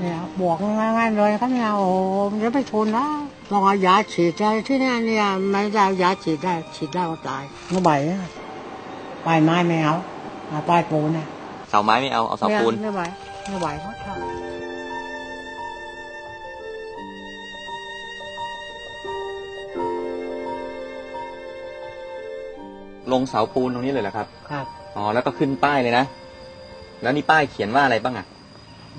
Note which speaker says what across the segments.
Speaker 1: เนี่ยบวกง่ายๆเลยครับเนี่ยโอ้โหมันจะไม่ทนนะต้องเอายาฉีดได้ที่เนี่ยเนี่ยไม่ได้เอายาฉีดได้ฉีดได้ก็ตายเมื่อไหร่อะป้ายไม้ไม่เอาเอาป้ายปูนนะ
Speaker 2: เสาไม้ไม่เอาเอาเสาปูน
Speaker 1: ไม่ไหวไม่ไหวเขาท
Speaker 2: ลงเสาปูนตรงนี้เลยเหรอครับำ
Speaker 1: ครับ
Speaker 2: อ๋อ แล้วก็ขึ้นป้ายเลยนะ แล้วนี่ป้ายเขียนว่าอะไรบ้างอะ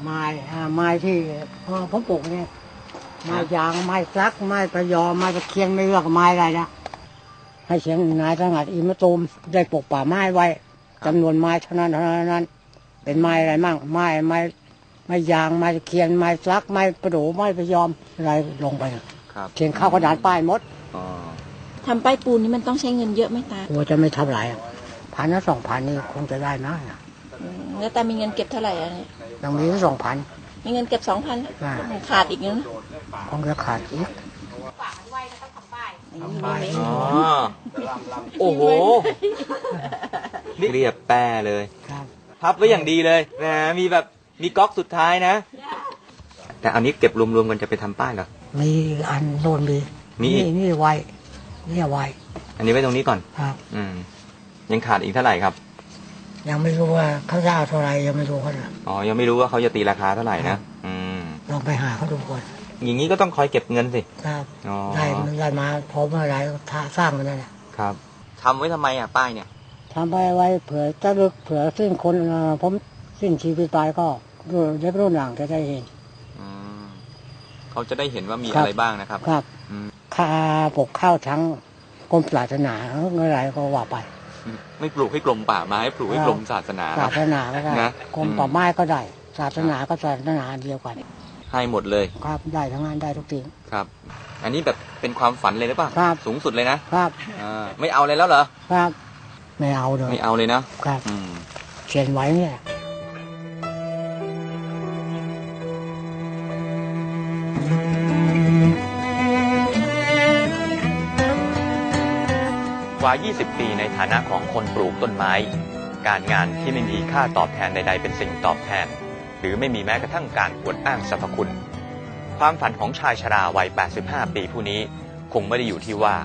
Speaker 1: ไม้อ่าไม้ที่พ่อผมปลูกเนี่ยไม้ยางไม้ซักไม้ประยอมไม้ตะเคียนไม่เลือกไม้อะไรนะให้เสียงนายสงัดอิมะตูมได้ปลูกป่าไม้ไว้จำนวนไม้เท่านั้นเท่านั้น เป็นไม้อะไรมั่งไม้ไม้ไม้ยางไม้ตะเคียนไม้ซักไม้ประดู่ไม้ประยอมอะไรลงไปน่ะ
Speaker 2: ครับ
Speaker 1: เขียนเข้ากระดาษป้ายหมด
Speaker 2: อ๋อ
Speaker 3: ทำป้ายปูนนี่มันต้องใช้เงินเยอะไหมตาก
Speaker 1: ลัวจะไม่เท่าไหร่อะพันละสองพันนี่คงจะได้นะ
Speaker 3: อืมแล้วตามีเงินเก็บเท่าไหร่อะเนี่ย
Speaker 1: ต้องมีสองพัน
Speaker 3: มีเงินเก็บสองพัน
Speaker 1: อ่า
Speaker 3: ขาดอีกนะ
Speaker 1: คงจะขาดอีก
Speaker 2: อ๋อโอ้โห เรียบแป้เลย
Speaker 1: ครับ
Speaker 2: พับไว้อย่างดีเลยนะมีแบบมีก๊อกสุดท้ายนะ แต่อันนี้เก็บรวมๆกันจะไปทำป้ายเหรอ
Speaker 1: มีอันโน่นมี
Speaker 2: มีอี
Speaker 1: นี่
Speaker 2: ก
Speaker 1: นี่ไว้นี่ไว้
Speaker 2: อันนี้ไว้ตรงนี้ก่อน
Speaker 1: ครับ
Speaker 2: อืมยังขาดอีกเท่าไหร่ครับ
Speaker 1: ยังไม่รู้ว่าเขาจะเอาเท่าไหรยังไม่รู้เขานะ
Speaker 2: อ๋อ ยังไม่รู้ว่าเขาจะตีราคาเท่าไหร่นะ อืม
Speaker 1: ลองไปหาเขาดูก่อน
Speaker 2: อย่างนี้ก็ต้องคอยเก็บเงินสิ
Speaker 1: ครับ
Speaker 2: อ๋อ
Speaker 1: ได้มันได้มาพอเมื่อไหรก็ท่าสร้างมันนั่นแหละ
Speaker 2: ครับทำไว้ทำไมอะป้ายเนี่ย
Speaker 1: ทำไปไว้เผื่อจะลึกเผื่อสิ้นคนเอ่อผมสิ้นชีวิตไปก็รุ่นเด็กรุ่นหลังจะได้เห็น
Speaker 2: อืมเขาจะได้เห็นว่ามี
Speaker 1: ครับ
Speaker 2: อะไรบ้างนะครับ
Speaker 1: ครับ
Speaker 2: อืม
Speaker 1: ค่าปกข้าวทั้งกรมศาสนาอะไรก็ว่าไป
Speaker 2: ไม่ปลูกให้กรมป่าไม้ปลูกให้กรมศาสนา
Speaker 1: ศาสนาก็ได้
Speaker 2: นะ
Speaker 1: กรม
Speaker 2: อืม
Speaker 1: ป่าไม้ก็ได้ ศาสนาก็ศาสนาเดียวกัน
Speaker 2: ให้หมดเลย
Speaker 1: ครับได้ทั้งงานได้ทุกที
Speaker 2: ครับ อันนี้แบบเป็นความฝันเลยหรือเปล่า
Speaker 1: ครับ
Speaker 2: สูงสุดเลยนะครับอ่าไม่เอาเลยแล้วเหรอ
Speaker 1: ครับ ไม่เอาเลย
Speaker 2: ไม่เอาเลยนะครับอืม
Speaker 1: เขียนไว้เนี่ย
Speaker 2: กว่า 20 ปีในฐานะของคนปลูกต้นไม้ การงานที่ไม่มีค่าตอบแทนใด ๆ เป็นสิ่งตอบแทน หรือไม่มีแม้กระทั่งการอวดอ้างสรรพคุณ ความฝันของชายชราวัย 85 ปีผู้นี้ คงไม่ได้อยู่ที่ว่า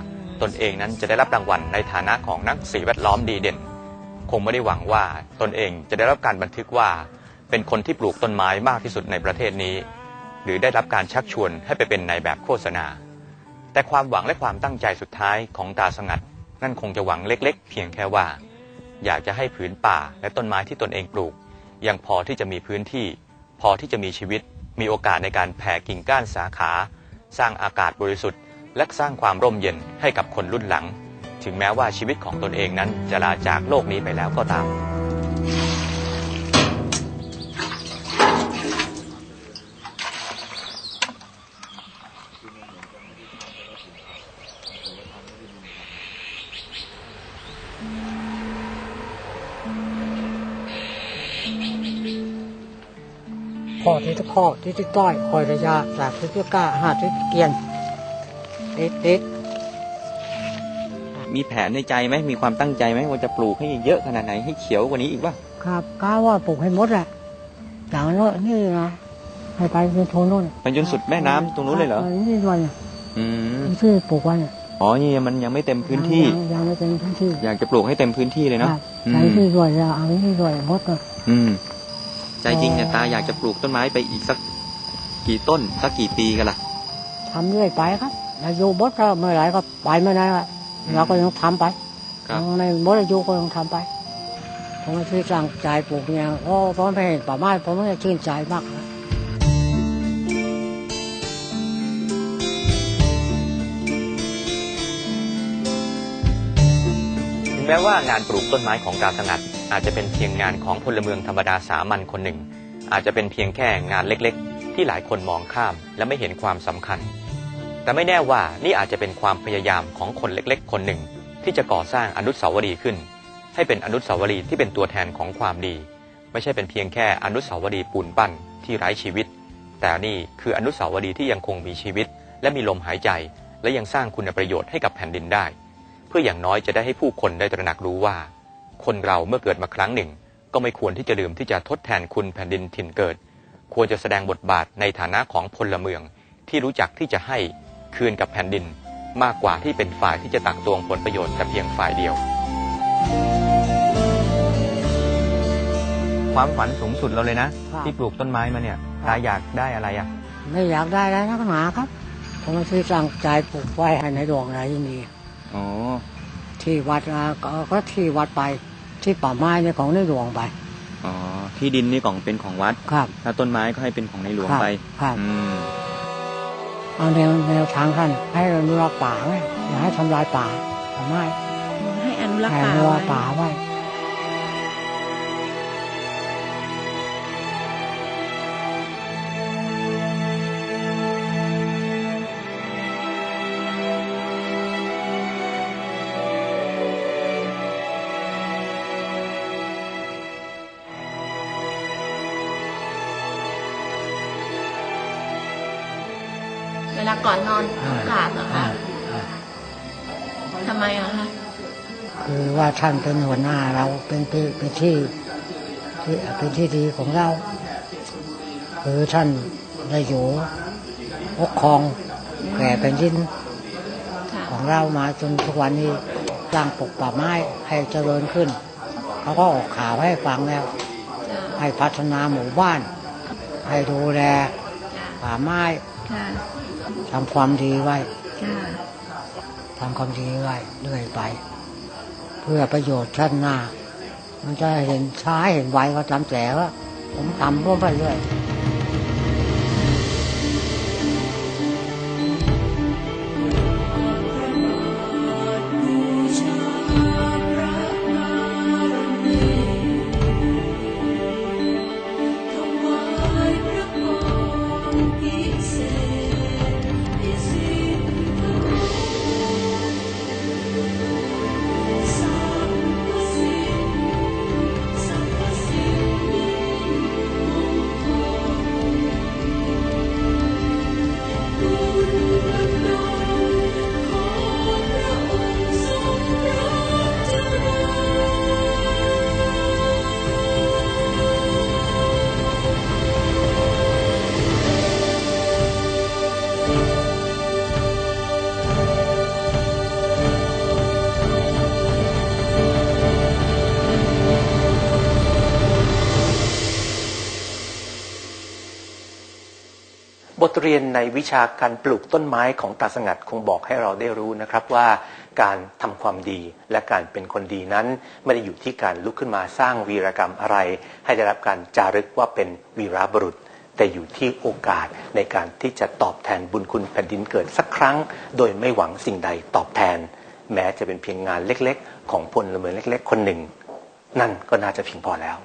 Speaker 2: ตนเองนั้นจะได้รับรางวัลในฐานะของนักสิ่งแวดล้อมดีเด่น คงไม่ได้หวังว่าตนเองจะได้รับการบันทึกว่า เป็นคนที่ปลูกต้นไม้มากที่สุดในประเทศนี้ หรือได้รับการชักชวนให้ไปเป็นนายแบบโฆษณา แต่ความหวังและความตั้งใจสุดท้ายของตาสงัด นั่นคงจะหวังเล็ก ๆ เพียงแค่ว่า อยากจะให้ผืนป่าและต้นไม้ที่ตนเองปลูก ยังพอที่จะมีพื้นที่ พอที่จะมีชีวิต มีโอกาสในการแผ่กิ่งก้านสาขา สร้างอากาศบริสุทธิ์ และสร้างความร่มเย็นให้กับคนรุ่นหลัง ถึงแม้ว่าชีวิตของตนเองนั้นจะลาจากโลกนี้ไปแล้วก็ตาม
Speaker 1: ข้อที่ทุกข้อที่ที่ต้อยคอยระยะจากที่ที่กล้าหาที่เกียนเด็ดเด็ด
Speaker 2: มีแผนในใจไหมมีความตั้งใจไหมว่าจะปลูกให้เยอะขนาดไหนให้เขียวกว่านี้อีกป่ะ
Speaker 1: ครับก้าว่าปลูกให้หมดแหละอย่างนั้นนี่นะให้ไปเป็นโทนนู่น
Speaker 2: ไปจนสุดแม่น้ำตรงนู้นเลยเหรอ
Speaker 1: นี่ด้วยเนี่ย
Speaker 2: อืม
Speaker 1: ที่ปลูกไว้เนี่ย
Speaker 2: อ๋อนี่มันยังไม่เต็มพื้นที่
Speaker 1: ยังยังไม่เต็มพื้นที่
Speaker 2: อยากจะปลูกให้เต็มพื้นที่เลย
Speaker 1: ค
Speaker 2: เนาะ
Speaker 1: รับ
Speaker 2: อืม
Speaker 1: ใช้ที่ด้วยจะเอาที่ด้วยหมดเลย
Speaker 2: อืม ใจจริงเนี่ยตาอยากจะปลูกต้นไม้ไปอีกสักกี่ต้น สักกี่ปีกันล่ะ
Speaker 1: ทำเรื่อยไปครับอายุบดก็เมื่อไหรก็ไปเมื่อนั้นอะ
Speaker 2: อืม
Speaker 1: เราก็ยังทำไป
Speaker 2: ครับ
Speaker 1: ในบดอายุก็ยังทำไปผมก็ชื่นจังใจปลูกเนี่ยโอ้ผมไม่เห็นป่าไม้ผมก็ชื่นใจมากนะ
Speaker 2: แม้ว่างานปลูกต้นไม้ของตาสงัด อาจจะเป็นเพียงงานของพลเมืองธรรมดาสามัญคนหนึ่ง อาจจะเป็นเพียงแค่งานเล็กๆ ที่หลายคนมองข้ามและไม่เห็นความสำคัญ แต่ไม่แน่ว่านี่อาจจะเป็นความพยายามของคนเล็กๆ คนหนึ่ง ที่จะก่อสร้างอนุสาวรีย์ขึ้น ให้เป็นอนุสาวรีย์ที่เป็นตัวแทนของความดี ไม่ใช่เป็นเพียงแค่อนุสาวรีย์ปูนปั้นที่ไร้ชีวิต แต่นี่คืออนุสาวรีย์ที่ยังคงมีชีวิต และมีลมหายใจ และยังสร้างคุณประโยชน์ให้กับแผ่นดินได้ เพื่ออย่างน้อยจะได้ให้ผู้คนได้ตระหนักรู้ว่า คนเราเมื่อเกิดมาครั้งหนึ่ง ก็ไม่ควรที่จะลืมที่จะทดแทนคุณแผ่นดินถิ่นเกิด ควรจะแสดงบทบาทในฐานะของพลเมือง ที่รู้จักที่จะให้คืนกับแผ่นดิน มากกว่าที่เป็นฝ่ายที่จะตักตวงผลประโยชน์แต่เพียงฝ่ายเดียว ความฝันสูงสุดเราเลยนะ
Speaker 1: ครับ
Speaker 2: ที่ปลูกต้นไม้มาเนี่ย
Speaker 1: ครับ
Speaker 2: ตาอยากได้อะไรอะ
Speaker 1: ไม่อยากได้แล้วนักหนาครับผมที่ตั้งใจปลูกไว้ให้ในหลวงไหนมี
Speaker 2: อ๋อ
Speaker 1: ที่วัดอะก็ก็ที่วัดไป ที่ป่าไม้เนี่ยของในหลวงไป
Speaker 2: อ๋อที่ดินนี่ของเป็นของวัด
Speaker 1: ครับ
Speaker 2: ถ้าต้นไม้ก็ให้เป็นของในหลวง
Speaker 1: ครับ
Speaker 2: ไป
Speaker 1: ครับ
Speaker 2: อืม
Speaker 1: เอาแนวแนวทางท่านให้อนุรักษ์ป่าไว้อย่าให้ทำลายป่าป่าไม้
Speaker 3: ให้อนุรักษ์
Speaker 1: ให้อ
Speaker 3: ป่า
Speaker 1: นุรั
Speaker 3: ไว้
Speaker 1: กษ์ป่าไว้
Speaker 3: ก่อนนอนกราบเหรอ
Speaker 1: อ่า
Speaker 3: คะ
Speaker 1: อ่า
Speaker 3: ทำไมอะคะ
Speaker 1: คือว่าท่านเป็นหัวหน้าเราเป็นเป็นเป็นที่ที่เป็นที่ดีของเรา คือท่านได้อยู่ปกครองแก่แผ่นดิน
Speaker 3: ค่ะ
Speaker 1: ของเรามาจนทุกวันนี้สร้างปลูกป่าไม้ให้เจริญขึ้นเขาก็ออกข่าวให้ฟังแล้ว
Speaker 3: จ้ะ
Speaker 1: ให้พัฒนาหมู่บ้าน ให้ดูแล
Speaker 3: จ้ะ
Speaker 1: ป่าไม้
Speaker 3: ค่ะ
Speaker 1: ทำความดีไว้
Speaker 3: ค่ะ
Speaker 1: ทำความดีไว้เรื่อยไป เพื่อประโยชน์ท่านหน้า มันจะเห็นช้าเห็นไวก็จำแต่ว่าผมทำร่วมไปเรื่อย
Speaker 4: บทเรียนในวิชาการปลูกต้นไม้ของตาสงัดคงบอกให้เราได้รู้นะครับว่าการทำความดีและการเป็นคนดีนั้นไม่ได้อยู่ที่การลุกขึ้นมาสร้างวีรกรรมอะไร ให้ได้รับการจารึกว่าเป็นวีรบุรุษ แต่อยู่ที่โอกาสในการที่จะตอบแทนบุญคุณแผ่นดินเกิดสักครั้ง โดยไม่หวังสิ่งใดตอบแทน แม้จะเป็นเพียงงานเล็กๆ ของพลเมืองเล็ก ๆ คนหนึ่ง นั่นก็น่าจะเพียงพอแล้ว